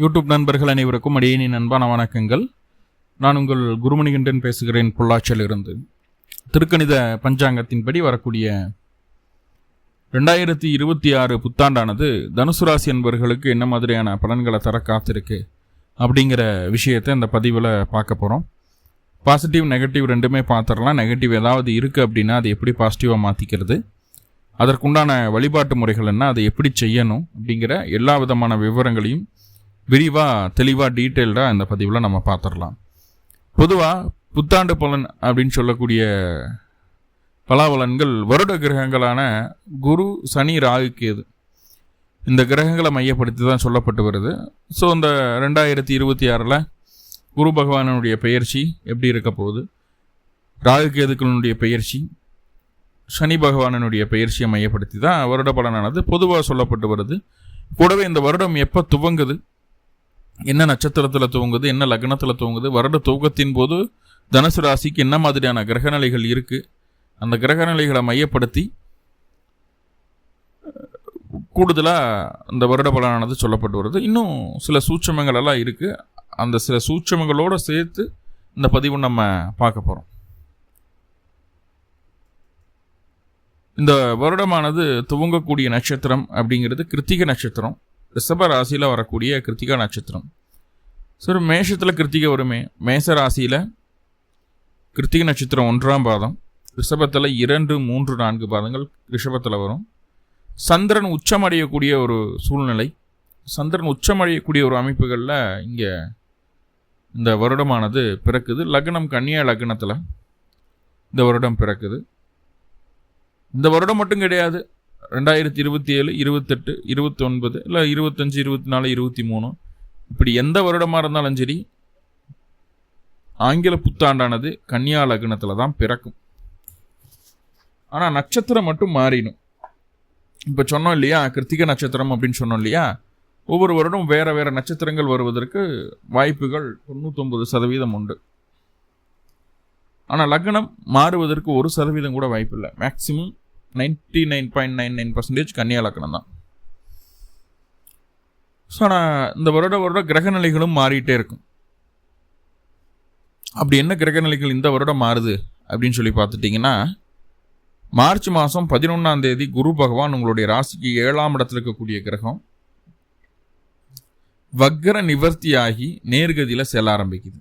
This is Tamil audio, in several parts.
யூடியூப் நண்பர்கள் அனைவருக்கும் அடியேனின் அன்பான வணக்கங்கள். நான் உங்கள் குருமணிகண்டன் பேசுகிறேன் பொள்ளாச்சியிலிருந்து. திருக்கணித பஞ்சாங்கத்தின்படி வரக்கூடிய ரெண்டாயிரத்தி இருபத்தி ஆறு புத்தாண்டானது தனுசு ராசி என்பவர்களுக்கு என்ன மாதிரியான பலன்களை தர காத்திருக்கு அப்படிங்கிற விஷயத்தை இந்த பதிவில் பார்க்க போகிறோம் பாசிட்டிவ் நெகட்டிவ் ரெண்டுமே பார்த்துடலாம். நெகட்டிவ் ஏதாவது இருக்குது அப்படின்னா அது எப்படி பாசிட்டிவாக மாற்றிக்கிறது அதற்குண்டான வழிபாட்டு முறைகள் என்ன? அதை எப்படி செய்யணும்? அப்படிங்கிற எல்லா விதமான விவரங்களையும் விரிவாக தெளிவாக டீட்டெயில்டாக இந்த பதிவில் நம்ம பார்த்துடலாம் பொதுவாக புத்தாண்டு பலன் அப்படின்னு சொல்லக்கூடிய பலாபலன்கள் வருட கிரகங்களான குரு சனி ராகு கேது. இந்த கிரகங்களை மையப்படுத்தி தான் சொல்லப்பட்டு வருது. ஸோ இந்த ரெண்டாயிரத்தி இருபத்தி ஆறில் குரு பகவானுடைய பெயர்ச்சி எப்படி இருக்க போகுது? ராகு கேதுக்களுடைய பெயர்ச்சி சனி பகவானனுடைய பெயர்ச்சியை மையப்படுத்தி தான் வருட பலனானது பொதுவாக சொல்லப்பட்டு வருது. கூடவே இந்த வருடம் எப்போ துவங்குது? என்ன நட்சத்திரத்தில் துவங்குது என்ன லக்னத்தில் துவங்குது வருட தூக்கத்தின் போது தனுசு ராசிக்கு என்ன மாதிரியான கிரகநிலைகள் இருக்குது அந்த கிரகநிலைகளை மையப்படுத்தி கூடுதலாக இந்த வருட பலனானது சொல்லப்பட்டு வருது. இன்னும் சில சூட்சமங்கள் எல்லாம் இருக்குது அந்த சில சூட்சமங்களோடு சேர்த்து இந்த பதிவு நம்ம பார்க்க போகிறோம் இந்த வருடமானது துவங்கக்கூடிய நட்சத்திரம் அப்படிங்கிறது கிருத்திக நட்சத்திரம். ரிஷப ராசியில் வரக்கூடிய கிருத்திகா நட்சத்திரம். சரி மேஷத்தில் கிருத்திகை வருமே. மேச ராசியில் கிருத்திகை நட்சத்திரம் ஒன்றாம் பாதம். ரிஷபத்தில் இரண்டு மூன்று நான்கு பாதங்கள் ரிஷபத்தில் வரும். சந்திரன் உச்சமடையக்கூடிய ஒரு சூழ்நிலை. சந்திரன் உச்சமடையக்கூடிய ஒரு அமைப்புகளில் இங்கே இந்த வருடமானது பிறக்குது. லக்னம் கன்னியா லக்னத்தில் இந்த வருடம் பிறக்குது. இந்த வருடம் மட்டும் கிடையாது. ரெண்டாயிரத்தி இருபத்தி ஏழு இருபத்தெட்டு இருபத்தி ஒன்பது இல்லை இருபத்தஞ்சு இருபத்தி நாலு இருபத்தி மூணு. இப்படி எந்த வருடமாக இருந்தாலும் சரி ஆங்கில புத்தாண்டானது கன்னியா லக்னத்தில் தான் பிறக்கும். ஆனால் நட்சத்திரம் மட்டும் மாறிடும். இப்போ சொன்னோம் இல்லையா கிருத்திக நட்சத்திரம் அப்படின்னு சொன்னோம் இல்லையா ஒவ்வொரு வருடம் வேறு வேறு நட்சத்திரங்கள் வருவதற்கு வாய்ப்புகள் தொண்ணூத்தொம்பது சதவீதம் உண்டு. ஆனால் லக்னம் மாறுவதற்கு ஒரு சதவீதம் கூட வாய்ப்பு இல்லை. Ninety ninety nine point nine nine percentage கன்னியா லக்னம் தான் ஸோ ஆனால் இந்த வருட வருட கிரகநிலைகளும் மாறிட்டே இருக்கும். அப்படி என்ன கிரகநிலைகள் இந்த வருடம் மாறுது அப்படின்னு சொல்லி பார்த்துட்டிங்கன்னா மார்ச் மாதம் பதினொன்றாம் தேதி குரு பகவான் உங்களுடைய ராசிக்கு ஏழாம் இடத்துல இருக்கக்கூடிய கிரகம் வக்ர நிவர்த்தியாகி நேர்கதியில் செல்ல ஆரம்பிக்குது.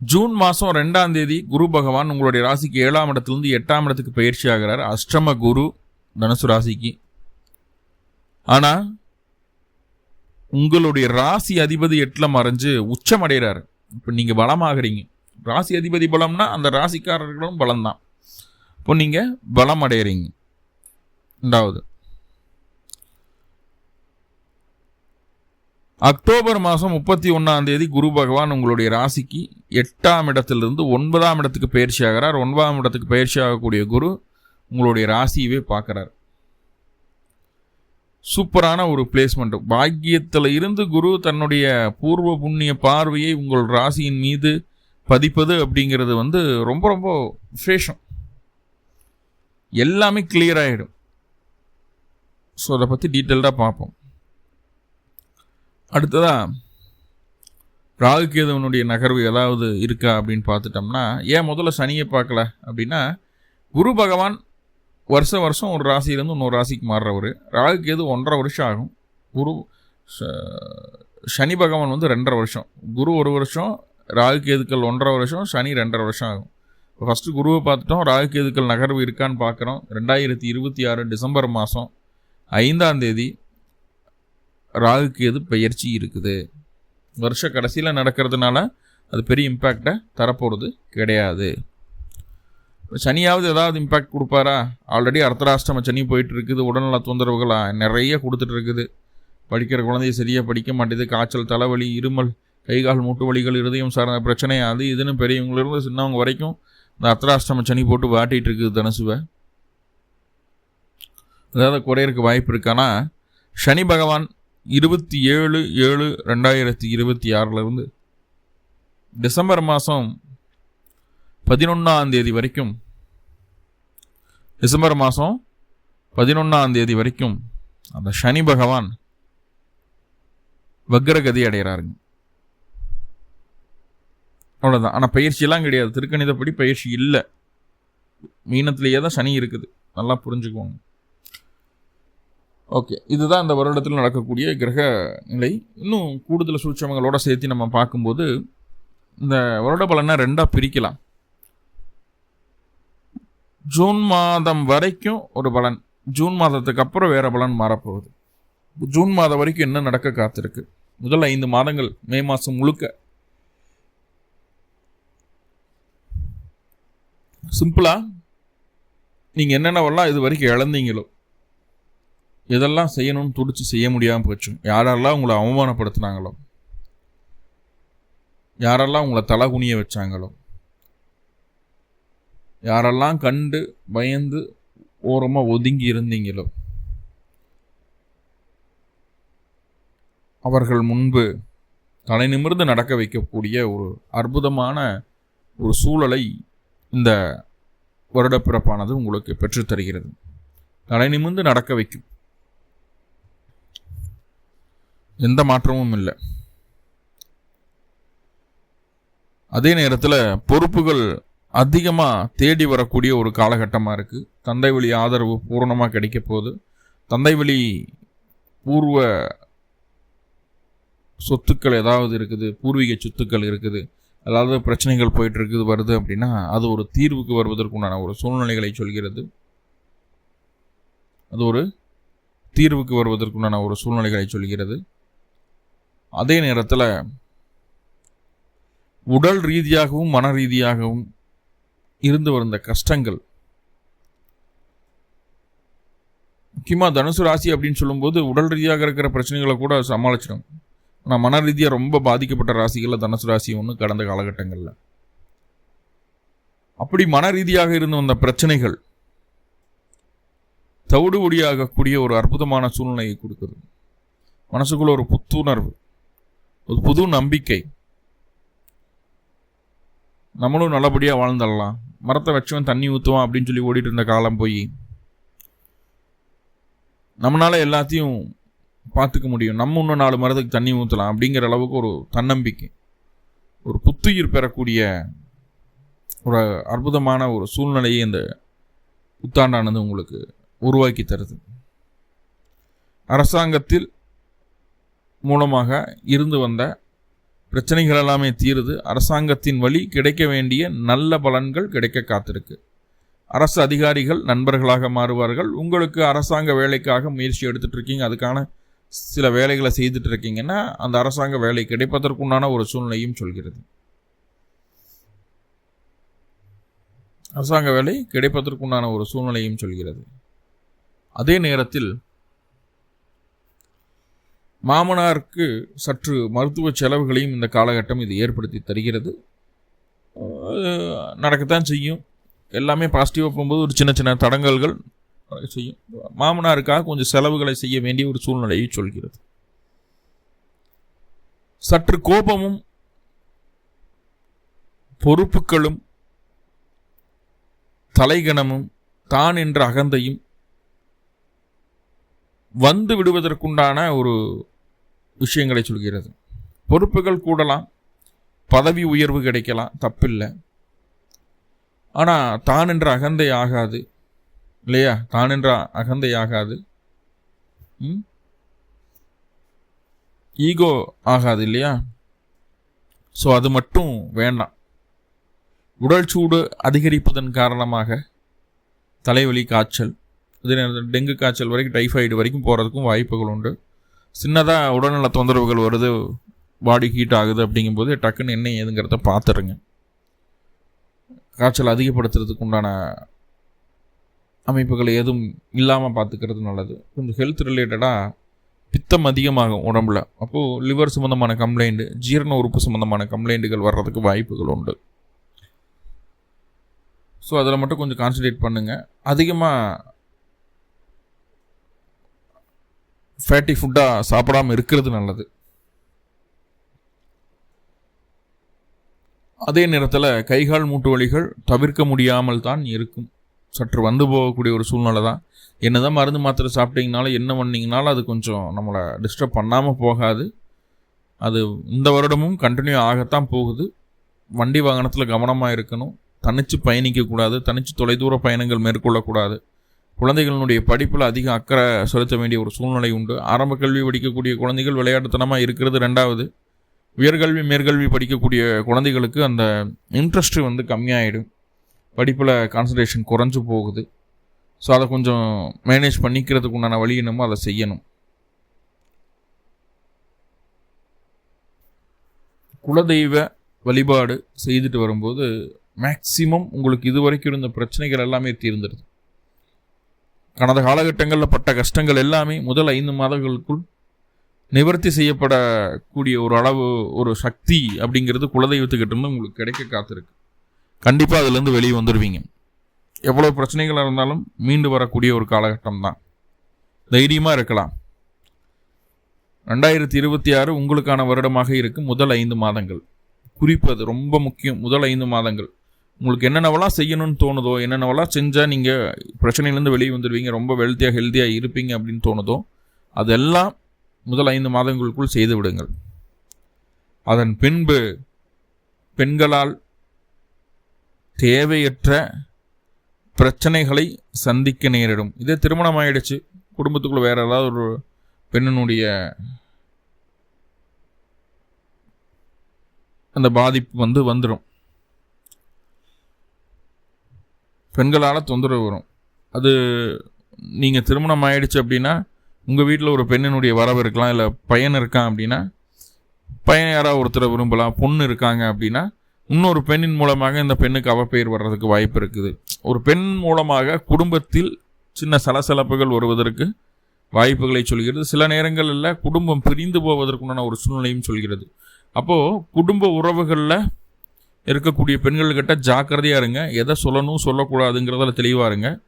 ஜூன் மாதம் ரெண்டாம் தேதி குரு பகவான் உங்களுடைய ராசிக்கு ஏழாம் இடத்துலேருந்து எட்டாம் இடத்துக்கு பயிற்சி ஆகிறார் அஷ்டம குரு தனுசு ராசிக்கு. ஆனால் உங்களுடைய ராசி அதிபதி எட்டில் மறைஞ்சு உச்சம் அடைகிறாரு இப்போ நீங்கள் பலமாகறீங்க. ராசி அதிபதி பலம்னா அந்த ராசிக்காரர்களும் பலம்தான். இப்போ நீங்கள் பலம் அடைகிறீங்க ரெண்டாவது அக்டோபர் மாதம் முப்பத்தி ஒன்றாம் தேதி குரு பகவான் உங்களுடைய ராசிக்கு எட்டாம் இடத்திலிருந்து ஒன்பதாம் இடத்துக்கு பயிற்சி ஆகிறார். ஒன்பதாம் இடத்துக்கு பயிற்சி ஆகக்கூடிய குரு உங்களுடைய ராசியவே பார்க்குறார். சூப்பரான ஒரு பிளேஸ்மெண்ட் பாக்கியத்தில் இருந்து குரு தன்னுடைய பூர்வ புண்ணிய பார்வையை உங்கள் ராசியின் மீது பதிப்பது அப்படிங்கிறது வந்து ரொம்ப ரொம்ப விசேஷம். எல்லாமே கிளியர் ஆகிடும் ஸோ அதை பற்றி டீட்டெயில்டாக பார்ப்போம். அடுத்ததா ராகுகேதுவனுடைய நகர்வு ஏதாவது இருக்கா அப்படின்னு பார்த்துட்டோம்னா ஏன் முதல்ல சனியை பார்க்கல அப்படின்னா குரு பகவான் வருஷம் வருஷம் ஒரு ராசியிலேருந்து இன்னொரு ராசிக்கு மாறுறவர். ராகுகேது ஒன்றரை வருஷம் ஆகும். குரு சனி பகவான் வந்து ரெண்டரை வருஷம். குரு ஒரு வருஷம் ராகுகேதுக்கள் ஒன்றரை வருஷம் சனி ரெண்டரை வருஷம் ஆகும். இப்போ ஃபஸ்ட்டு குருவை பார்த்துட்டோம். ராகுகேதுக்கள் நகர்வு இருக்கான்னு பார்க்குறோம். ரெண்டாயிரத்தி இருபத்தி ஆறு டிசம்பர் மாதம் ஐந்தாம் தேதி ராகுக்கு எது பயிற்சி இருக்குது? வருஷ கடைசியில் நடக்கிறதுனால அது பெரிய இம்பேக்டை தரப்போகிறது கிடையாது. சனியாவது ஏதாவது இம்பேக்ட் கொடுப்பாரா? ஆல்ரெடி அர்த்தராஷ்டம சனி போயிட்டு இருக்குது உடல்நல தொந்தரவுகளாக நிறைய கொடுத்துட்டு இருக்குது படிக்கிற குழந்தைய சரியாக படிக்க மாட்டேது. காய்ச்சல் தலைவலி இருமல் கைகால் மூட்டு வலிகள் இருதயம் சார்ந்த பிரச்சனை அது இதுன்னு பெரியவங்களிருந்து சின்னவங்க வரைக்கும் இந்த அர்த்தராஷ்டம சனி போட்டு வாட்டிகிட்டு இருக்குது தனுசுவை. அதாவது குறையிறதுக்கு வாய்ப்பு இருக்கானா சனி பகவான் இருபத்தி ஏழு ஏழு ரெண்டாயிரத்தி இருபத்தி ஆறிலிருந்து டிசம்பர் மாதம் பதினொன்றாம் தேதி வரைக்கும் டிசம்பர் மாதம் பதினொன்றாம் தேதி வரைக்கும் அந்த சனி பகவான் வக்ரகதி அடைகிறாருங்க. அவ்வளோதான் ஆனால் பயிற்சியெல்லாம் கிடையாது. திருக்கணிதப்படி பயிற்சி இல்லை. மீனத்திலேயே தான் சனி இருக்குது. நல்லா புரிஞ்சுக்குவாங்க. ஓகே. இதுதான் இந்த வருடத்தில் நடக்கக்கூடிய கிரக நிலை. இன்னும் கூடுதல் சூட்சமங்களோட சேர்த்து நம்ம பார்க்கும்போது இந்த வருட பலனை ரெண்டாக பிரிக்கலாம். ஜூன் மாதம் வரைக்கும் ஒரு பலன். ஜூன் மாதத்துக்கு அப்புறம் வேறு பலன் மாறப்போகுது. ஜூன் மாதம் வரைக்கும் என்ன நடக்க காத்திருக்கு? முதல் ஐந்து மாதங்கள் மே மாதம் முழுக்க. சிம்பிளாக நீங்கள் என்னென்னவெல்லாம் இது வரைக்கும் இழந்தீங்களோ எதெல்லாம் செய்யணும்னு துடிச்சு செய்ய முடியாமல் போச்சு? யாரெல்லாம் உங்களை அவமானப்படுத்தினாங்களோ? யாரெல்லாம் உங்களை தலை குனிய வச்சாங்களோ? யாரெல்லாம் கண்டு பயந்து ஓரமாக ஒதுங்கி இருந்தீங்களோ? அவர்கள் முன்பு தலை நிமிர்ந்து நடக்க வைக்கக்கூடிய ஒரு அற்புதமான ஒரு சூழலை இந்த வருடப்பிறப்பானது உங்களுக்கு பெற்றுத்தருகிறது. தலை நிமிர்ந்து நடக்க வைக்கும். எந்த மாற்றமும் இல்லை. அதே நேரத்தில் பொறுப்புகள் அதிகமாக தேடி வரக்கூடிய ஒரு காலகட்டமாக இருக்குது தந்தை வழி ஆதரவு பூரணமாக கிடைக்க போகுது. தந்தை வழி பூர்வ சொத்துக்கள் ஏதாவது இருக்குது பூர்வீக சொத்துக்கள் இருக்குது அதாவது பிரச்சனைகள் போயிட்டு இருக்குது வருது அப்படின்னா அது ஒரு தீர்வுக்கு வருவதற்குண்டான ஒரு சூழ்நிலைகளை சொல்கிறது. அது ஒரு தீர்வுக்கு வருவதற்குண்டான ஒரு சூழ்நிலைகளை சொல்கிறது. அதே நேரத்தில் உடல் ரீதியாகவும் மன ரீதியாகவும் இருந்து வந்த கஷ்டங்கள். முக்கியமாக தனுசு ராசி அப்படின்னு சொல்லும்போது உடல் ரீதியாக இருக்கிற பிரச்சனைகளை கூட சமாளிச்சிடும். ஆனால் மன ரீதியாக ரொம்ப பாதிக்கப்பட்ட ராசிகளில் தனுசு ராசி ஒன்று கடந்த காலகட்டங்களில். அப்படி மன ரீதியாக இருந்து வந்த பிரச்சனைகள் தவிடுபடியாகக்கூடிய ஒரு அற்புதமான சூழ்நிலையை கொடுக்குது. மனசுக்குள்ள ஒரு புத்துணர்வு. ஒரு புது நம்பிக்கை. நம்மளும் நல்லபடியாக வாழ்ந்துடலாம். மரத்தை வச்சவன் தண்ணி ஊற்றுவான் அப்படின்னு சொல்லி ஓடிட்டு இருந்த காலம் போய் நம்மளால் எல்லாத்தையும் பார்த்துக்க முடியும். நம்ம இன்னும் நாலு மரத்துக்கு தண்ணி ஊற்றலாம் அப்படிங்கிற அளவுக்கு ஒரு தன்னம்பிக்கை. ஒரு புத்துயிர் பெறக்கூடிய ஒரு அற்புதமான ஒரு சூழ்நிலையை இந்த புத்தாண்டானது உங்களுக்கு உருவாக்கி தருது. அரசாங்கத்தில் மூலமாக இருந்து வந்த பிரச்சனைகள் எல்லாமே தீருது. அரசாங்கத்தின் வழி கிடைக்க வேண்டிய நல்ல பலன்கள் கிடைக்க காத்திருக்கு. அரசு அதிகாரிகள் நண்பர்களாக மாறுவார்கள். உங்களுக்கு அரசாங்க வேலைக்காக முயற்சி எடுத்துகிட்டு இருக்கீங்க அதுக்கான சில வேலைகளை செய்துட்டு இருக்கீங்கன்னா அந்த அரசாங்க வேலை கிடைப்பதற்குண்டான ஒரு சூழ்நிலையும் சொல்கிறது. அரசாங்க வேலை கிடைப்பதற்குண்டான ஒரு சூழ்நிலையும் சொல்கிறது. அதே நேரத்தில் மாமனாருக்கு சற்று மருத்துவ செலவுகளையும் இந்த காலகட்டம் இது ஏற்படுத்தி தருகிறது. நடக்கத்தான் செய்யும். எல்லாமே பாசிட்டிவாக போகும்போது ஒரு சின்ன சின்ன தடங்கல்கள் செய்யும். மாமனாருக்காக கொஞ்சம் செலவுகளை செய்ய வேண்டிய ஒரு சூழ்நிலையை சொல்கிறது. சற்று கோபமும் பொறுப்புகளும் தலைகணமும் தான் என்ற அகந்தையும் வந்து விடுவதற்குண்டான ஒரு விஷயங்களை சொல்கிறது. பொறுப்புகள் கூடலாம் பதவி உயர்வு கிடைக்கலாம் தப்பில்லை. ஆனால் தான் என்ற அகந்தை ஆகாது இல்லையா? தான் என்ற அகந்தை ஆகாது. ஈகோ ஆகாது இல்லையா? ஸோ அது மட்டும் வேண்டாம். உடல் சூடு அதிகரிப்பதன் காரணமாக தலைவலி காய்ச்சல் இதே நேரத்தில் டெங்கு காய்ச்சல் வரைக்கும் டைஃபாய்டு வரைக்கும் போகிறதுக்கும் வாய்ப்புகள் உண்டு. சின்னதாக உடல்நல தொந்தரவுகள் வருது பாடி ஹீட் ஆகுது அப்படிங்கும்போது டக்குன்னு என்ன ஏதுங்கிறத பார்த்துருங்க காய்ச்சல் அதிகப்படுத்துறதுக்கு உண்டான அமைப்புகள் எதுவும் இல்லாமல் பார்த்துக்கிறது நல்லது. கொஞ்சம் ஹெல்த் ரிலேட்டடாக பித்தம் அதிகமாகும் உடம்புல. அப்போது லிவர் சம்மந்தமான கம்ப்ளைண்ட்டு ஜீரண உறுப்பு சம்மந்தமான கம்ப்ளைண்ட்டுகள் வர்றதுக்கு வாய்ப்புகள் உண்டு. ஸோ அதில் மட்டும் கொஞ்சம் கான்சன்ட்ரேட் பண்ணுங்கள் அதிகமாக ஃபேட்டி ஃபுட்டாக சாப்பிடாமல் இருக்கிறது நல்லது. அதே நேரத்தில் கைகால் மூட்டு வலிகள் தவிர்க்க முடியாமல் தான் இருக்கும். சற்று வந்து போகக்கூடிய ஒரு சூழ்நிலை தான். என்ன தான் மருந்து மாத்திரை சாப்பிட்டீங்கனாலும் என்ன பண்ணிங்கனாலும் அது கொஞ்சம் நம்மளை டிஸ்டர்ப் பண்ணாமல் போகாது. அது இந்த வருடமும் கண்டினியூ ஆகத்தான் போகுது. வண்டி வாகனத்தில் கவனமாக இருக்கணும். தனித்து பயணிக்கக்கூடாது. தனித்து தொலைதூர பயணங்கள் மேற்கொள்ளக்கூடாது. குழந்தைகளினுடைய படிப்பில் அதிக அக்கறை செலுத்த வேண்டிய ஒரு சூழ்நிலை உண்டு. ஆரம்ப கல்வி படிக்கக்கூடிய குழந்தைகள் விளையாட்டுத்தனமாக இருக்கிறது ரெண்டாவது. உயர்கல்வி மேற்கல்வி படிக்கக்கூடிய குழந்தைகளுக்கு அந்த இன்ட்ரெஸ்ட்டு வந்து கம்மியாயிடும். படிப்பில் கான்சன்ட்ரேஷன் குறைஞ்சு போகுது. ஸோ அதை கொஞ்சம் மேனேஜ் பண்ணிக்கிறதுக்கு உண்டான வழி என்னமோ அதை செய்யணும். குலதெய்வ வழிபாடு செய்துட்டு வரும்போது மேக்சிமம் உங்களுக்கு இது வரைக்கும் இருந்த பிரச்சனைகள் எல்லாமே தீர்ந்துடுது. கடந்த காலகட்டங்களில் பட்ட கஷ்டங்கள் எல்லாமே முதல் ஐந்து மாதங்களுக்குள் நிவர்த்தி செய்யப்படக்கூடிய ஒரு அளவு ஒரு சக்தி அப்படிங்கிறது குலதெய்வத்துக்கிட்ட உங்களுக்கு கிடைக்க காத்திருக்கு. கண்டிப்பாக அதுலேருந்து வெளியே வந்துடுவீங்க எவ்வளோ பிரச்சனைகளாக இருந்தாலும் மீண்டு வரக்கூடிய ஒரு காலகட்டம் தான் தைரியமாக இருக்கலாம். ரெண்டாயிரத்தி இருபத்தி ஆறு உங்களுக்கான வருடமாக இருக்கும் முதல் ஐந்து மாதங்கள். குறிப்பது ரொம்ப முக்கியம். முதல் ஐந்து மாதங்கள். உங்களுக்கு என்னென்னவெல்லாம் செய்யணும்னு தோணுதோ என்னென்னவெல்லாம் செஞ்சால் நீங்கள் பிரச்சனையிலேருந்து வெளியே வந்துடுவீங்க ரொம்ப வெல்த்தியாக ஹெல்த்தியாக இருப்பீங்க அப்படின்னு தோணுதோ அதெல்லாம் முதல் ஐந்து மாதங்களுக்குள் செய்து விடுங்கள். அதன் பின்பு பெண்களால் தேவையற்ற பிரச்சனைகளை சந்திக்க நேரிடும். இதே திருமணம் ஆயிடுச்சு குடும்பத்துக்குள்ளே வேறு ஏதாவது ஒரு பெண்ணினுடைய அந்த பாதிப்பு வந்து வந்துடும் பெண்களால் தொந்தரவு வரும். அது நீங்கள் திருமணம் ஆயிடுச்சு அப்படின்னா உங்கள் வீட்டில் ஒரு பெண்ணினுடைய வரவு இருக்கலாம் இல்லை பையன் இருக்கான் அப்படின்னா பையன் யாராவது ஒருத்தரை விரும்பலாம் பொண்ணு இருக்காங்க அப்படின்னா இன்னொரு பெண்ணின் மூலமாக இந்த பெண்ணுக்கு அவப்பெயர் வர்றதுக்கு வாய்ப்பு இருக்குது. ஒரு பெண் மூலமாக குடும்பத்தில் சின்ன சலசலப்புகள் வருவதற்கு வாய்ப்புகளை சொல்கிறது. சில நேரங்களில் குடும்பம் பிரிந்து போவதற்குண்டான ஒரு சூழ்நிலையும் சொல்கிறது. அப்போது குடும்ப உறவுகளில் இருக்கக்கூடிய பெண்கள்கிட்ட ஜாக்கிரதையாக இருங்க. எதை சொல்லணும் சொல்லக்கூடாதுங்கிறதில் தெளிவாக இருங்க.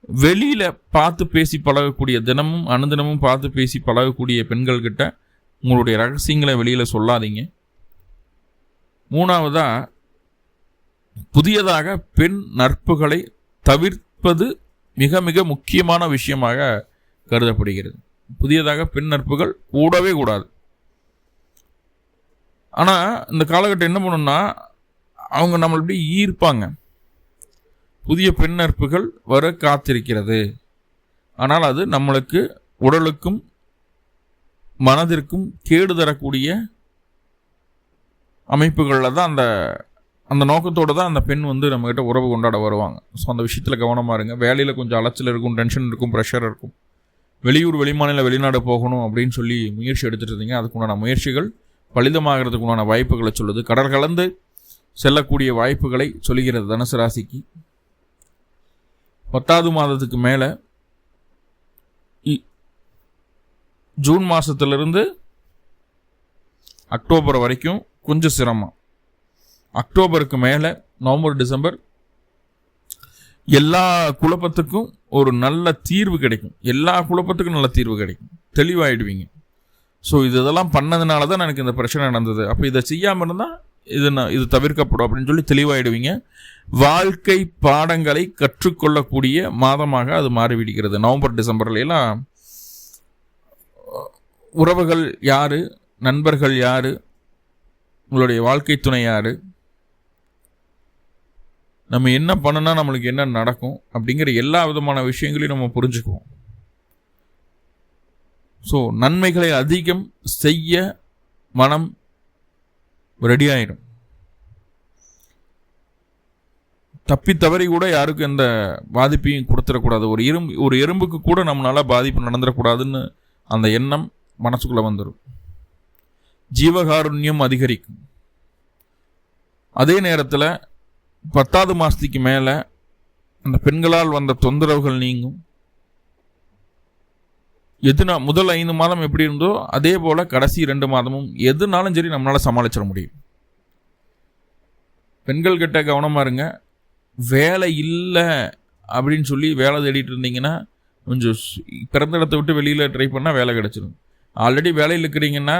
வெளியில் பார்த்து பேசி பழகக்கூடிய தினமும் அனுதினமும் பார்த்து பேசி பழகக்கூடிய பெண்கள்கிட்ட உங்களுடைய ரகசியங்களை வெளியில் சொல்லாதீங்க. மூணாவதாக புதியதாக பெண் நட்புகளை தவிர்ப்பது மிக மிக முக்கியமான விஷயமாக கருதப்படுகிறது. புதியதாக பெண் நட்புகள் கூடவே கூடாது. ஆனால் இந்த காலகட்டம் என்ன பண்ணணும்னா அவங்க நம்மளை இப்படி ஈர்ப்பாங்க. புதிய பெண் வர காத்திருக்கிறது. ஆனால் அது நம்மளுக்கு உடலுக்கும் மனதிற்கும் கேடு தரக்கூடிய அமைப்புகளில் தான் அந்த அந்த நோக்கத்தோடு தான் அந்த பெண் வந்து நம்மக்கிட்ட உறவு கொண்டாட வருவாங்க. ஸோ அந்த விஷயத்தில் கவனமாக இருங்க. வேலையில் கொஞ்சம் அலைச்சல் இருக்கும் டென்ஷன் இருக்கும் ப்ரெஷர் இருக்கும். வெளியூர் வெளிமாநில வெளிநாடு போகணும் அப்படின்னு சொல்லி முயற்சி எடுத்துகிட்டு இருந்தீங்க. அதுக்குண்டான முயற்சிகள் பலிதமாகிறதுக்குண்டான வாய்ப்புகளை சொல்லுது. கடல் கலந்து செல்லக்கூடிய வாய்ப்புகளை சொல்லுகிறது தனுசு ராசிக்கு. பத்தாவது மாதத்துக்கு மேலே ஜூன் மாதத்துலேருந்து அக்டோபர் வரைக்கும் கொஞ்சம் சிரமம். அக்டோபருக்கு மேலே நவம்பர் டிசம்பர் எல்லா குழப்பத்துக்கும் ஒரு நல்ல தீர்வு கிடைக்கும். எல்லா குழப்பத்துக்கும் நல்ல தீர்வு கிடைக்கும். தெளிவாயிடுவீங்க. ஸோ இது இதெல்லாம் பண்ணதுனால தான் எனக்கு இந்த பிரச்சனை நடந்தது. அப்போ இதை செய்யாமல் இருந்தால் இது நான் இது தவிர்க்கப்படும் அப்படின்னு சொல்லி தெளிவாயிடுவீங்க. வாழ்க்கை பாடங்களை கற்றுக்கொள்ளக்கூடிய மாதமாக அது மாறிவிடுகிறது. நவம்பர் டிசம்பர்லாம் உறவுகள் யார் நண்பர்கள் யார் உங்களுடைய வாழ்க்கை துணை யார் நம்ம என்ன பண்ணுனா நம்மளுக்கு என்ன நடக்கும் அப்படிங்கிற எல்லா விதமான விஷயங்களையும் நம்ம புரிஞ்சுக்குவோம். ஸோ நன்மைகளை அதிகம் செய்ய மனம் ரெடி ஆயிடும். தப்பி தவறி கூட யாருக்கும் எந்த பாதிப்பையும் கொடுத்துடக்கூடாது. ஒரு எறும்பு ஒரு எறும்புக்கு கூட நம்மளால் பாதிப்பு நடந்துடக்கூடாதுன்னு அந்த எண்ணம் மனசுக்குள்ளே வந்துடும் ஜீவகாருண்யம் அதிகரிக்கும். அதே நேரத்தில் பத்தாவது மாதத்துக்கு மேலே அந்த பெண்களால் வந்த தொந்தரவுகள் நீங்கும். எதுனா முதல் ஐந்து மாதம் எப்படி இருந்தோ அதே போல் கடைசி ரெண்டு மாதமும் எதுனாலும் சரி நம்மளால் சமாளிச்சிட முடியும். பெண்கள் கிட்ட கவனமாக இருங்க. வேலை இல்லை அப்படின்னு சொல்லி வேலை தேடிட்டு இருந்தீங்கன்னா கொஞ்சம் பிறந்த இடத்த விட்டு வெளியில் ட்ரை பண்ணால் வேலை கிடச்சிடும் ஆல்ரெடி வேலையில் இருக்கிறீங்கன்னா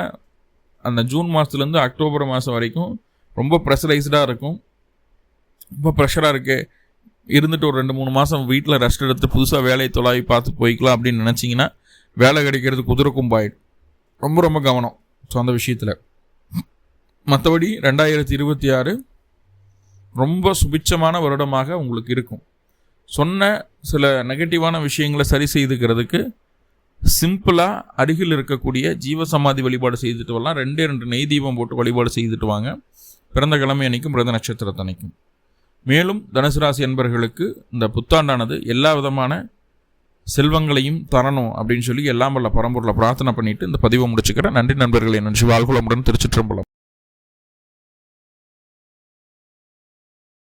அந்த ஜூன் மாதத்துலேருந்து அக்டோபர் மாதம் வரைக்கும் ரொம்ப ப்ரெஷரைஸ்டாக இருக்கும். ரொம்ப ப்ரெஷராக இருக்குது இருந்துட்டு ஒரு ரெண்டு மூணு மாதம் வீட்டில் ரெஸ்ட் எடுத்து புதுசாக வேலையை தொலாவி பார்த்து போய்க்கலாம் அப்படின்னு நினச்சிங்கன்னா வேலை கிடைக்கிறது குதிரை பாயிடும் ரொம்ப ரொம்ப கவனம். ஸோ அந்த விஷயத்தில். மற்றபடி ரெண்டாயிரத்தி இருபத்தி ஆறு ரொம்ப சுபிட்சமான வருடமாக உங்களுக்கு இருக்கும். சொன்ன சில நெகட்டிவான விஷயங்களை சரி செய்துக்கிறதுக்கு சிம்பிளாக அருகில் இருக்கக்கூடிய ஜீவசமாதி வழிபாடு செய்துட்டு வரலாம். ரெண்டே ரெண்டு நெய் தீபம் போட்டு வழிபாடு செய்துட்டு வாங்க. பிறந்த கிழமை அன்னைக்கும் பிறந்த நட்சத்திரத்தன்னைக்கும். மேலும் தனுசு ராசி என்பர்களுக்கு இந்த புத்தாண்டானது எல்லா விதமான செல்வங்களையும் தரணும் அப்படின்னு சொல்லி எல்லாம் வல்ல பரம்பூரில் பிரார்த்தனை பண்ணிட்டு இந்த பதிவை முடிச்சுக்கிறேன். நன்றி நண்பர்களே. நன்றி. வாழ்குளமுடன் திருச்சிற்றம்பலம்.